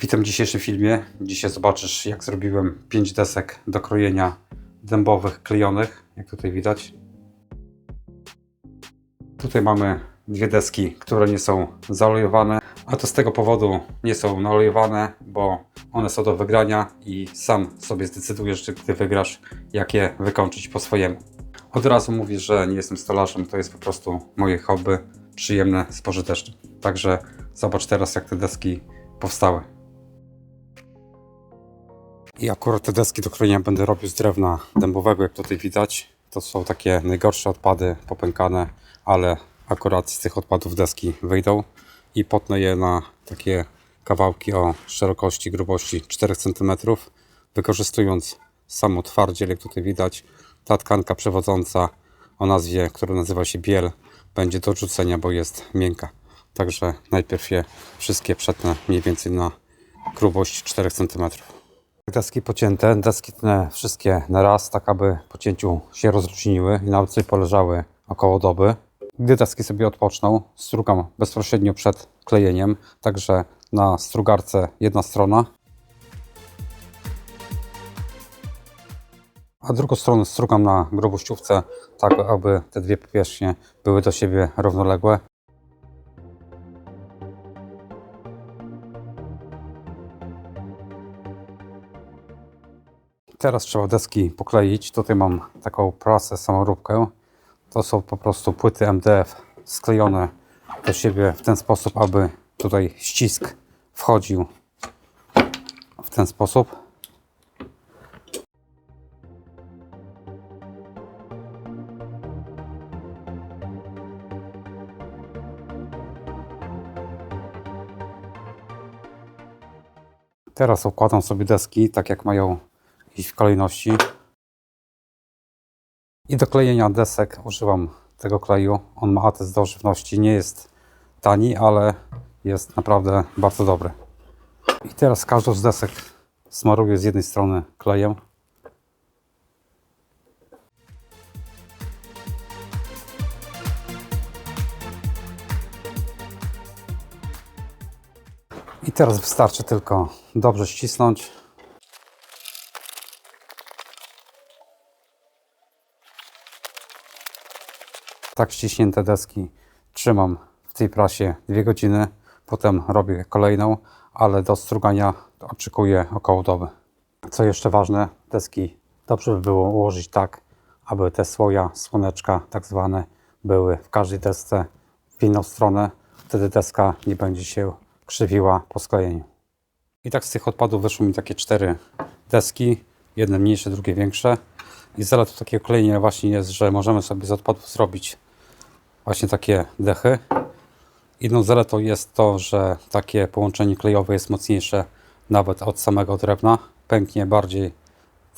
Witam w dzisiejszym filmie. Dzisiaj zobaczysz jak zrobiłem 5 desek do krojenia dębowych klejonych, jak tutaj widać. Tutaj mamy dwie deski, które nie są zaolejowane, a to z tego powodu nie są naolejowane, bo one są do wygrania i sam sobie zdecydujesz, czy gdy wygrasz, jak je wykończyć po swojemu. Od razu mówię, że nie jestem stolarzem, to jest po prostu moje hobby, przyjemne z pożytecznym. Także zobacz teraz, jak te deski powstały. I akurat te deski do krojenia będę robił z drewna dębowego, jak tutaj widać. To są takie najgorsze odpady, popękane, ale akurat z tych odpadów deski wyjdą i potnę je na takie kawałki o szerokości, grubości 4 cm, wykorzystując samo twardziel, jak tutaj widać. Ta tkanka przewodząca o nazwie, która nazywa się biel, będzie do odrzucenia, bo jest miękka. Także najpierw je wszystkie przetnę mniej więcej na grubość 4 cm. Deski pocięte, deski tnę wszystkie na raz, tak aby po cięciu się rozluźniły i nawet sobie poleżały około doby. Gdy deski sobie odpoczną, strugam bezpośrednio przed klejeniem, także na strugarce jedna strona, a drugą stronę strugam na grubościówce, tak aby te dwie powierzchnie były do siebie równoległe. Teraz trzeba deski pokleić. Tutaj mam taką prasę, samoróbkę. To są po prostu płyty MDF sklejone do siebie w ten sposób, aby tutaj ścisk wchodził w ten sposób. Teraz układam sobie deski tak jak mają iść w kolejności. I do klejenia desek używam tego kleju. On ma atest do żywności. Nie jest tani, ale jest naprawdę bardzo dobry. I teraz każdą z desek smaruję z jednej strony klejem. I teraz wystarczy tylko dobrze ścisnąć. Tak ściśnięte deski trzymam w tej prasie 2 godziny, potem robię kolejną, ale do strugania oczekuję około doby. Co jeszcze ważne, deski dobrze by było ułożyć tak, aby te słoja, słoneczka tak zwane były w każdej desce w inną stronę. Wtedy deska nie będzie się krzywiła po sklejeniu. I tak z tych odpadów wyszły mi takie cztery deski, jedne mniejsze, drugie większe. I zaletą takiego klejenia właśnie jest, że możemy sobie z odpadów zrobić właśnie takie dechy. Inną zaletą jest to, że takie połączenie klejowe jest mocniejsze nawet od samego drewna. Pęknie bardziej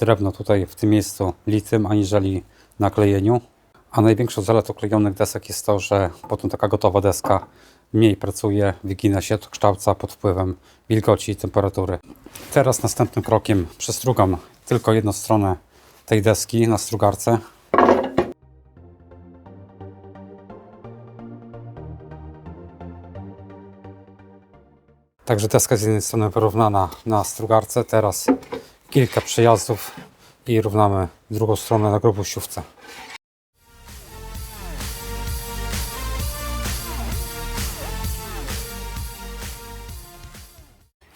drewno tutaj w tym miejscu litym aniżeli na klejeniu. A największą zaletą klejonych desek jest to, że potem taka gotowa deska mniej pracuje, wygina się, odkształca pod wpływem wilgoci i temperatury. Teraz następnym krokiem przestrugam tylko jedną stronę tej deski na strugarce. Także deska z jednej strony wyrównana na strugarce. Teraz kilka przejazdów i równamy drugą stronę na grubościówce.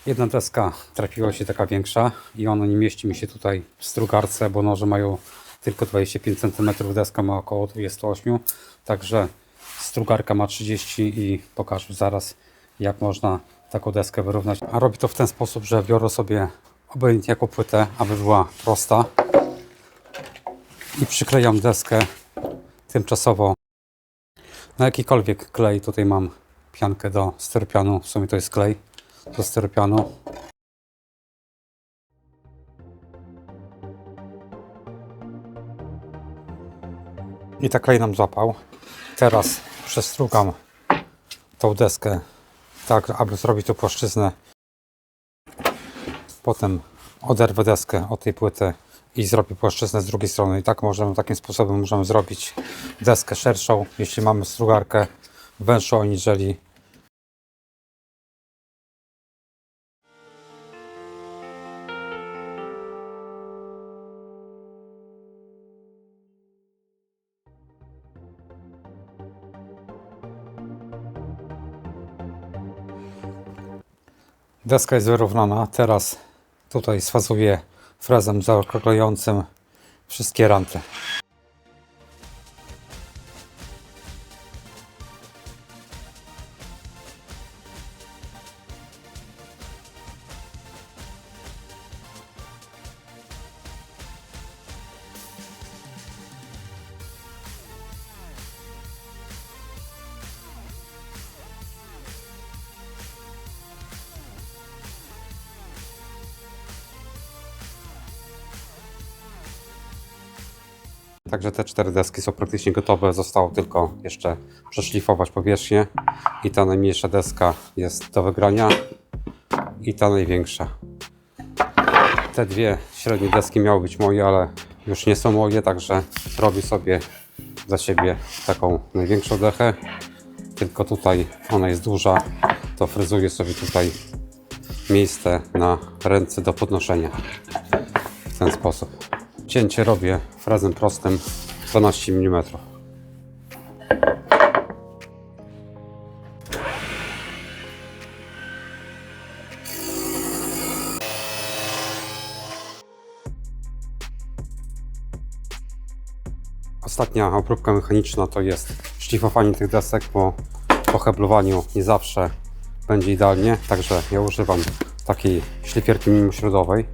Jedna deska trafiła się taka większa i ona nie mieści mi się tutaj w strugarce, bo noże mają tylko 25 cm, deska ma około 28 także strugarka ma 30 i pokażę zaraz jak można taką deskę wyrównać. A robię to w ten sposób, że biorę sobie obojętnie jaką płytę, aby była prosta i przyklejam deskę tymczasowo na jakikolwiek klej. Tutaj mam piankę do styropianu, w sumie to jest klej do styropianu. I tak klej nam złapał. Teraz przestrugam tą deskę tak, aby zrobić tu płaszczyznę. Potem oderwę deskę od tej płyty i zrobię płaszczyznę z drugiej strony. I tak możemy, takim sposobem możemy zrobić deskę szerszą, jeśli mamy strugarkę węższą aniżeli Deska jest wyrównana. Teraz tutaj sfazuję frezem zaokrąglającym wszystkie ranty. Także te cztery deski są praktycznie gotowe. Zostało tylko jeszcze przeszlifować powierzchnię. I ta najmniejsza deska jest do wygrania. I ta największa. Te dwie średnie deski miały być moje, ale już nie są moje, także robię sobie dla siebie taką największą dechę. Tylko tutaj ona jest duża, to fryzuję sobie tutaj miejsce na ręce do podnoszenia w ten sposób. Cięcie robię frezem prostym 12 mm. Ostatnia obróbka mechaniczna to jest szlifowanie tych desek, bo po heblowaniu nie zawsze będzie idealnie, także ja używam takiej szlifierki mimośrodowej.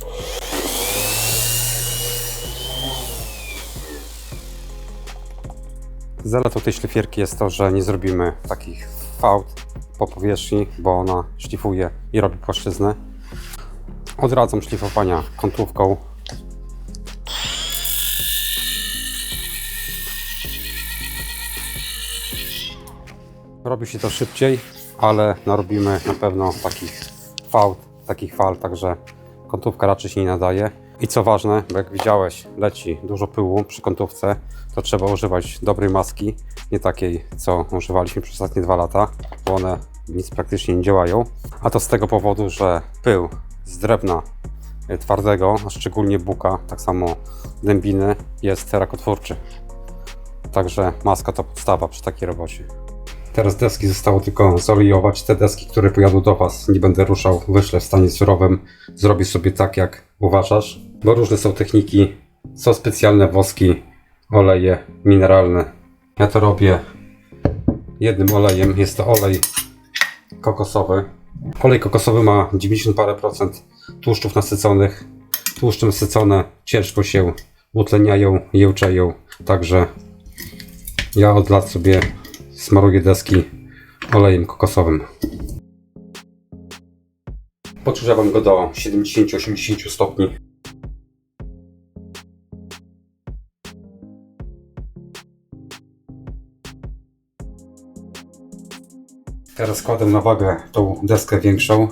Zaletą tej szlifierki jest to, że nie zrobimy takich fałd po powierzchni, bo ona szlifuje i robi płaszczyznę. Odradzam szlifowania kątówką. Robi się to szybciej, ale narobimy na pewno takich fałd, takich fal, także kątówka raczej się nie nadaje. I co ważne, bo jak widziałeś, leci dużo pyłu przy kątówce, to trzeba używać dobrej maski, nie takiej, co używaliśmy przez ostatnie dwa lata, bo one nic praktycznie nie działają. A to z tego powodu, że pył z drewna y, twardego, a szczególnie buka, tak samo dębiny, jest rakotwórczy. Także maska to podstawa przy takiej robocie. Teraz deski zostało tylko zolijować. Te deski, które pojadą do Was, nie będę ruszał, wyślę w stanie surowym. Zrobię sobie tak, jak uważasz, bo różne są techniki. Są specjalne woski, oleje mineralne. Ja to robię jednym olejem. Jest to olej kokosowy. Olej kokosowy ma 90 parę procent tłuszczów nasyconych. Tłuszcze nasycone ciężko się utleniają, jełczeją. Także ja od lat sobie smaruję deski olejem kokosowym. Podgrzewam go do 70-80 stopni. Teraz składam na wagę tą deskę większą.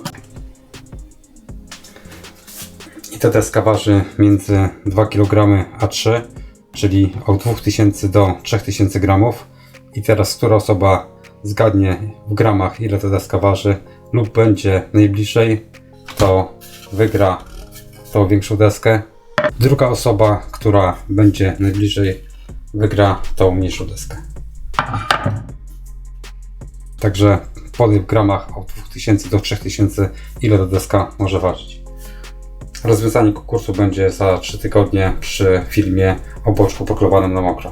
I ta deska waży między 2 kg a 3, czyli od 2000 do 3000 gramów. I teraz, która osoba zgadnie w gramach, ile ta deska waży, lub będzie najbliżej, to wygra tą większą deskę. Druga osoba, która będzie najbliżej, wygra tą mniejszą deskę. Także podaj w gramach od 2000 do 3000, ile ta deska może ważyć. Rozwiązanie konkursu będzie za 3 tygodnie przy filmie o boczku pokrowanym na mokro.